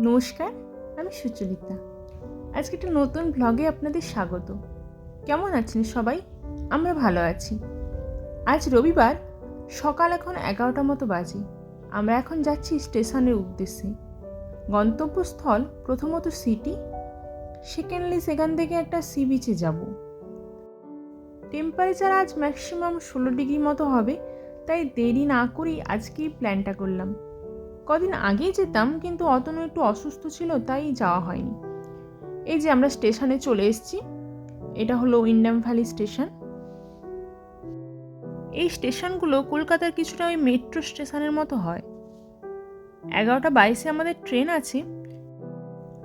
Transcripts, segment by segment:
নমস্কার, আমি সুচরিতা। আজকে একটা নতুন ব্লগে আপনাদের স্বাগত। কেমন আছেন সবাই? আমরা ভালো আছি। আজ রবিবার, সকাল এখন এগারোটা মতো বাজে। আমরা এখন যাচ্ছি স্টেশনের উদ্দেশ্যে। গন্তব্যস্থল প্রথমত সিটি সেকেন্ডলি সেখান থেকে একটা সি বিচে যাব। টেম্পারেচার আজ ম্যাক্সিমাম ষোলো ডিগ্রি মতো হবে, তাই দেরি না করেই আজকেই প্ল্যানটা করলাম। কদিন আগেই যেতাম, কিন্তু অতনু একটু অসুস্থ ছিল, তাই যাওয়া হয়নি। এই যে আমরা স্টেশনে চলে এসেছি, এটা হলো উইন্ডাম ভ্যালি স্টেশন এই স্টেশনগুলো কলকাতার কিছুটা ওই মেট্রো স্টেশনের মতো হয়। এগারোটা বাইশে আমাদের ট্রেন আছে।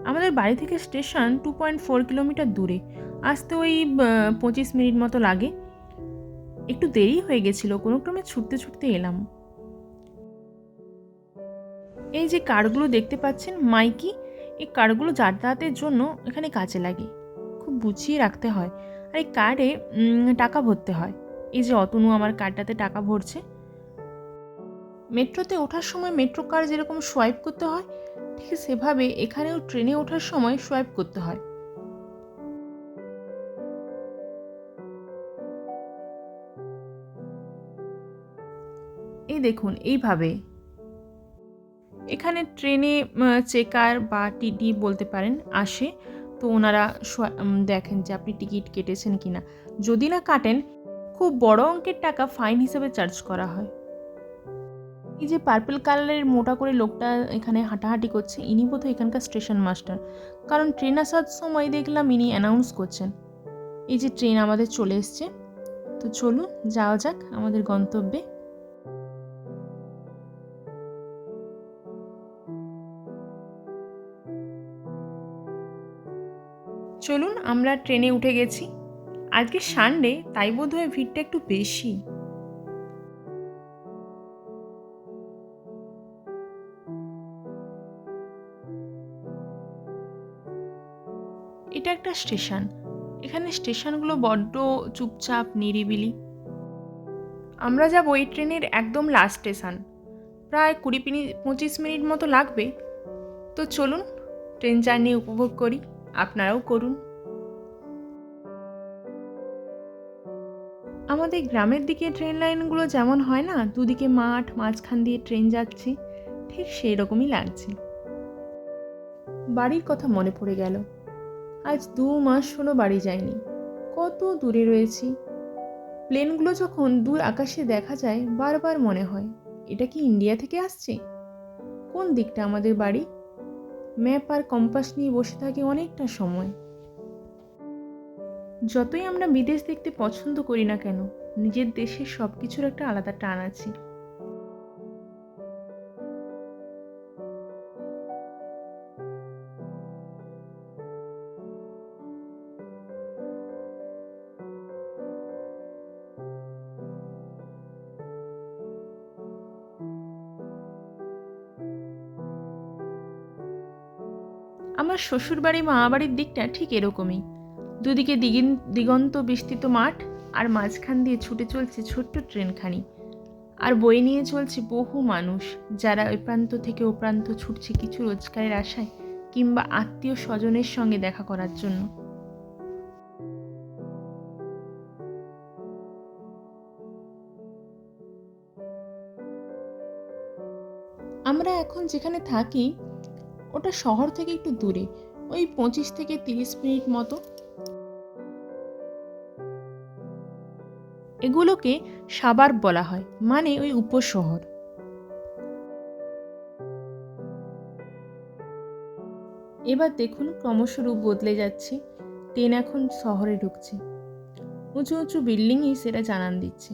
আমাদের বাড়ি থেকে station two point four kilometre দূরে। আসতে ওই পঁচিশ মিনিট মতো লাগে। একটু দেরি হয়ে গেছিল, কোনো ক্রমে ছুটতে ছুটতে এলাম। এই যে কার্ডগুলো দেখতে পাচ্ছেন, মাইকি, এই কার্ডগুলো যাতায়াতের জন্য এখানে কাজে লাগে। খুব বুঝিয়ে রাখতে হয়। আর এই কার্ডে টাকা ভরতে হয়। এই যে অতনু আমার কার্ডটাতে টাকা ভরছে। মেট্রোতে ওঠার সময় মেট্রো কার যেরকম সোয়াইপ করতে হয়, ঠিক সেভাবে এখানেও ট্রেনে ওঠার সময় সোয়াইপ করতে হয়। এই দেখুন, এইভাবে এখানে ট্রেনে চেকার বা টিটি বলতে পারেন, আসে। তো ওনারা দেখেন যে আপনি টিকিট কেটেছেন কিনা। যদি না কাটেন, খুব বড় অঙ্কের টাকা ফাইন হিসেবে চার্জ করা হয়। এই যে পার্পল কালারের মোটা করে লোকটা এখানে হাঁটাহাঁটি করছে, ইনি বোধহয় এখানকার স্টেশন মাস্টার কারণ ট্রেন আসার সময় দেখলাম ইনি অ্যানাউন্স করছেন। এই যে ট্রেন আমাদের চলে এসছে। তো চলুন, যাওয়া যাক আমাদের গন্তব্যে। আমরা ট্রেনে উঠে গেছি। আজকে সানডে তাই বোধ হয় ভিড়টা একটু বেশি। এটা একটা স্টেশন। এখানে স্টেশনগুলো বড্ড চুপচাপ, নিরিবিলি। আমরা যাব এই ট্রেনের একদম লাস্ট স্টেশন প্রায় কুড়ি পঁচিশ মিনিট মতো লাগবে। তো চলুন, ট্রেন জার্নি উপভোগ করি। আপনারাও করুন। আমাদের গ্রামের দিকে ট্রেন লাইনগুলো যেমন হয় না, দুদিকে মাঠ, মাঝখান দিয়ে ট্রেন যাচ্ছে, ঠিক সেই রকমই লাগছে। বাড়ির কথা মনে পড়ে গেল। আজ দু মাস হলো বাড়ি যায়নি কত দূরে রয়েছি। প্লেনগুলো যখন দূর আকাশে দেখা যায়, বারবার মনে হয়, এটা কি ইন্ডিয়া থেকে আসছে? কোন দিকটা আমাদের বাড়ি? ম্যাপ আর কম্পাস নিয়ে বসে থাকি অনেকটা সময়। যতই আমরা বিদেশ দেখতে পছন্দ করি না কেন, নিজের দেশের সব কিছুর একটা আলাদা টান আছে। আমার শ্বশুরবাড়ি, মামাবাড়ির দিকটা ঠিক এরকমই। দুদিকে দিগিন দিগন্ত বিস্তৃত মাঠ আর মাঝখান দিয়ে ছুটে চলছে ছোট্ট ট্রেনখানি। আর বই নিয়ে চলছে বহু মানুষ, যারা ওই প্রান্ত থেকে ও প্রান্ত ছুটছে কিছু রোজগারের আশায় কিংবা আত্মীয় স্বজনের সঙ্গে দেখা করার জন্য। আমরা এখন যেখানে থাকি, ওটা শহর থেকে একটু দূরে, ওই পঁচিশ থেকে তিরিশ মিনিট মতো। এগুলোকে সাবার বলা হয় মানে ওই উপশহর। এবার দেখুন ক্রমশ রূপ বদলে যাচ্ছে, ট্রেন এখন শহরে ঢুকছে। উঁচু উঁচু বিল্ডিংই সেটা জানান দিচ্ছে।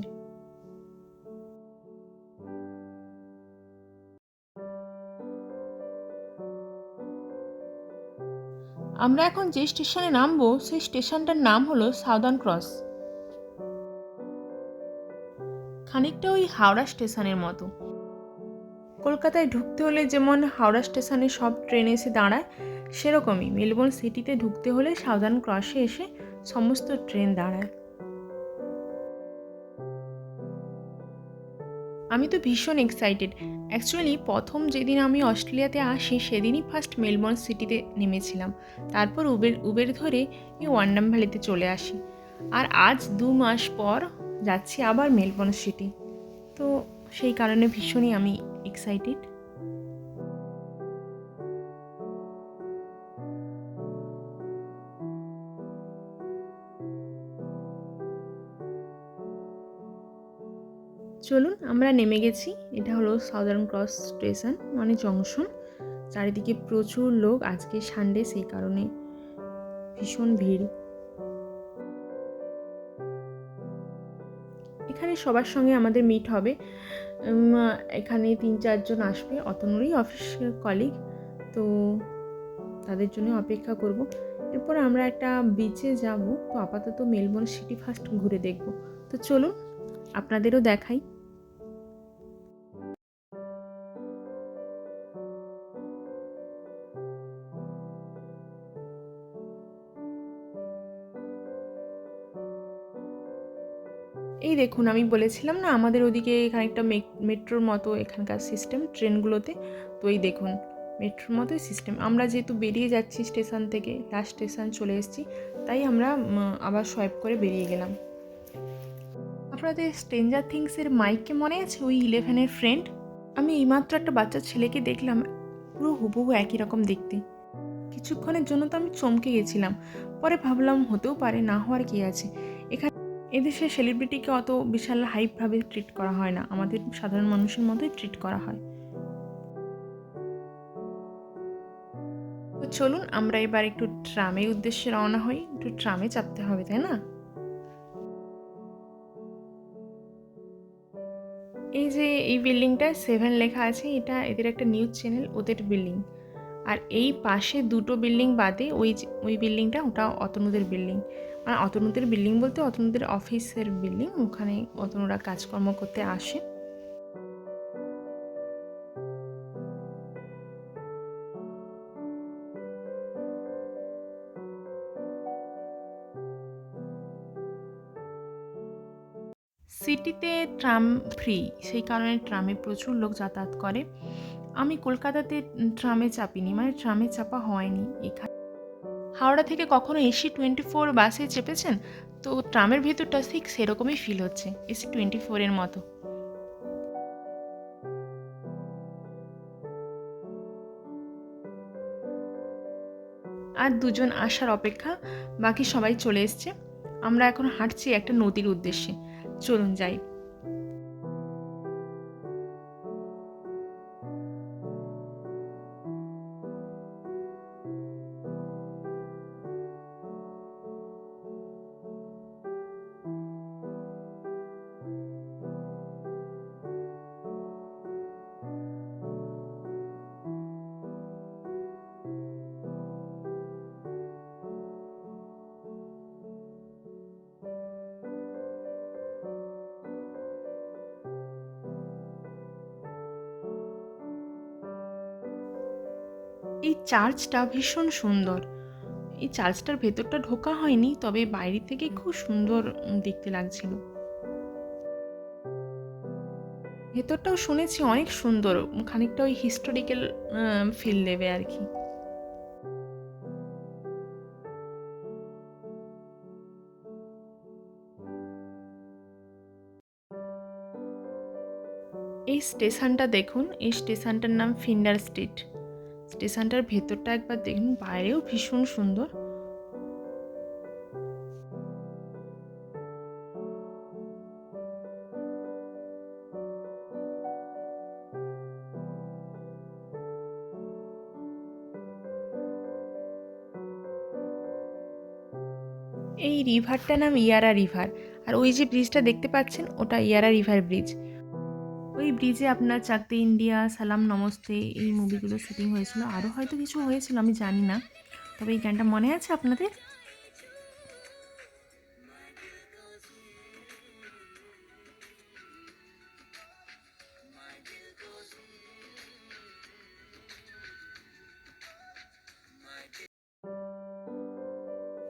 আমরা এখন যে স্টেশনে নামবো, সেই স্টেশনটার নাম হলো সাউদার্ন ক্রস। খানিকটা ওই হাওড়া স্টেশনের মতো। কলকাতায় ঢুকতে হলে যেমন হাওড়া স্টেশনে সব ট্রেন এসে দাঁড়ায়, সেরকমই মেলবোর্ন সিটিতে ঢুকতে হলে সাউদার্ন ক্রসে এসে সমস্ত ট্রেন দাঁড়ায়। আমি তো ভীষণ এক্সাইটেড অ্যাকচুয়ালি প্রথম যেদিন আমি অস্ট্রেলিয়াতে আসি, সেদিনই ফার্স্ট মেলবোর্ন সিটিতে নেমেছিলাম। তারপর উবের উবের ধরে এই ওয়ান্ডাম ভ্যালিতে চলে আসি। আর আজ দু মাস পর যাচ্ছি আবার মেলবোর্ন সিটি। তো সেই কারণে ভীষণই আমি এক্সাইটেড চলুন, আমরা নেমে গেছি। এটা হলো সাউদার্ন ক্রস স্টেশন মানে জংশন। চারিদিকে প্রচুর লোক আজকে সানডে সেই কারণে ভীষণ ভিড়। এখানে সবার সঙ্গে আমাদের মিট হবে। এখানে তিন চারজন আসবে, অতনুরই অফিস কলিগ তো তাদের জন্য অপেক্ষা করব। এরপর আমরা একটা বিচে যাব, তো আপাতত মেলবোর্ন সিটি ফার্স্ট ঘুরে দেখব। তো চলুন, আপনাদেরও দেখাই। এই দেখুন, আমি বলেছিলাম না আমাদের ওদিকে খানিকটা মেট্রোর মতো এখানকার সিস্টেম ট্রেনগুলোতে। তো এই দেখুন, মেট্রোর মতোই সিস্টেম আমরা যেহেতু বেরিয়ে যাচ্ছি স্টেশন থেকে লাস্ট স্টেশন চলে এসেছি, তাই আমরা আবার সোয়াইপ করে বেরিয়ে গেলাম। আপনাদের স্ট্রেঞ্জার থিংসের মাইককে মনে আছে ওই ইলেভেনের ফ্রেন্ড আমি এইমাত্র একটা বাচ্চা ছেলেকে দেখলাম, পুরো হুবহু একই রকম দেখতে। কিছুক্ষণের জন্য তো আমি চমকে গেছিলাম, পরে ভাবলাম হতেও পারে, না হওয়ার কি আছে? এখানে এদেশে সেলিব্রিটিকে অত বিশাল হাইপভাবে ট্রিট করা হয় না। আমাদের সাধারণ মানুষের মতোই ট্রিট করা হয়। তো চলুন, আমরা এবার একটু ট্রামের উদ্দেশ্যে রওনা হই। একটু ট্রামে চাপতে হবে, তাই না? এই যে এই বিল্ডিংটা সেভেন লেখা আছে, এটা এদের একটা নিউজ চ্যানেল ওদের বিল্ডিং আর এই পাশে দুটো বিল্ডিং বাদে ওই ওই বিল্ডিংটা ওটা অতনুদের বিল্ডিং। মানে অতনুদের বিল্ডিং বলতে অতনুদের অফিসের বিল্ডিং, ওখানে অতনুরা কাজকর্ম করতে আসে। সিটিতে ট্রাম ফ্রি, সেই কারণে ট্রামে প্রচুর লোক যাতায়াত করে। আমি কলকাতাতে ট্রামে চাপিনি মানে ট্রামে চাপা হয়নি এখানে। হাওড়া থেকে কখনো এসি টোয়েন্টি ফোর বাসে চেপেছেন? তো ট্রামের ভেতরটা ঠিক সেরকমই ফিল হচ্ছে এসি টোয়েন্টি ফোরের মতো। আর দুজন আসার অপেক্ষা, বাকি সবাই চলে এসছে। আমরা এখন হাঁটছি একটা নদীর উদ্দেশ্যে। চলুন যাই। এই চার্চটা ভীষণ সুন্দর। এই চার্চটার ভেতরটা ঢোকা হয়নি, তবে বাইরে থেকে খুব সুন্দর দেখতে লাগছিল। ভেতরটাও শুনেছি অনেক সুন্দর, খানিকটা ওই হিস্টোরিক্যাল ফিল দেবে আর কি। এই স্টেশনটা দেখুন, এই স্টেশনটার নাম ফিন্ডার স্ট্রিট। স্টেশনটার ভেতরটা একবার দেখুন, বাইরেও ভীষণ সুন্দর। এই রিভারটার নাম ইয়ারা রিভার আর ওই যে ব্রিজটা দেখতে পাচ্ছেন, ওটা ইয়ারা রিভার ব্রিজ ওই ব্রিজে আপনার চাকতে ইন্ডিয়া সালাম, নমস্তে এই মুভিগুলো শুটিং হয়েছিল। আরও হয়তো কিছু হয়েছিল, আমি জানি না। তবে এই গানটা মনে আছে আপনাদের?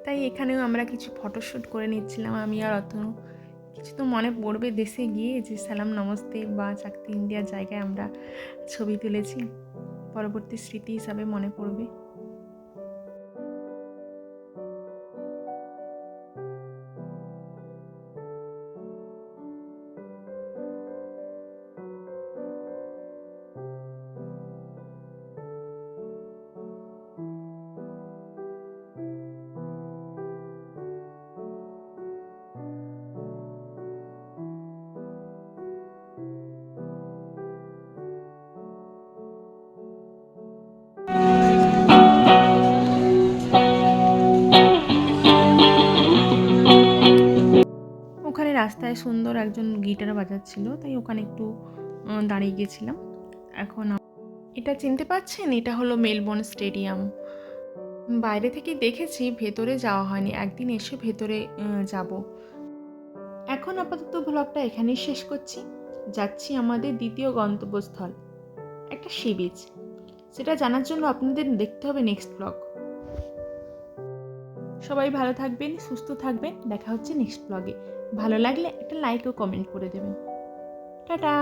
তাই এখানেও আমরা কিছু ফটোশ্যুট করে নিচ্ছিলাম, আমি আর অতনু। ভাবছি তো মনে পড়বে দেশে গিয়ে যে সালাম নমস্তে বা চাকরি ইন্ডিয়ার জায়গায় আমরা ছবি তুলেছি। পরবর্তী স্মৃতি হিসাবে মনে পড়বে। রাস্তায় সুন্দর একজন গিটার বাজাচ্ছিল, তাই ওখানে একটু দাঁড়িয়ে গেছিলাম। এখন এটা চিনতে পারছেন? এটা হলো মেলবোর্ন স্টেডিয়াম। বাইরে থেকে দেখেছি, ভেতরে যাওয়া হয়নি। একদিন এসে ভেতরে যাব। এখন আপাতত ব্লগটা এখানেই শেষ করছি। যাচ্ছি আমাদের দ্বিতীয় গন্তব্যস্থল, একটা সি বিচ। সেটা জানার জন্য আপনাদের দেখতে হবে নেক্সট ব্লগ সবাই ভালো থাকবেন, সুস্থ থাকবেন। দেখা হচ্ছে নেক্সট ব্লগে ভালো লাগলে একটা লাইক ও কমেন্ট করে দেবেন। টাটা!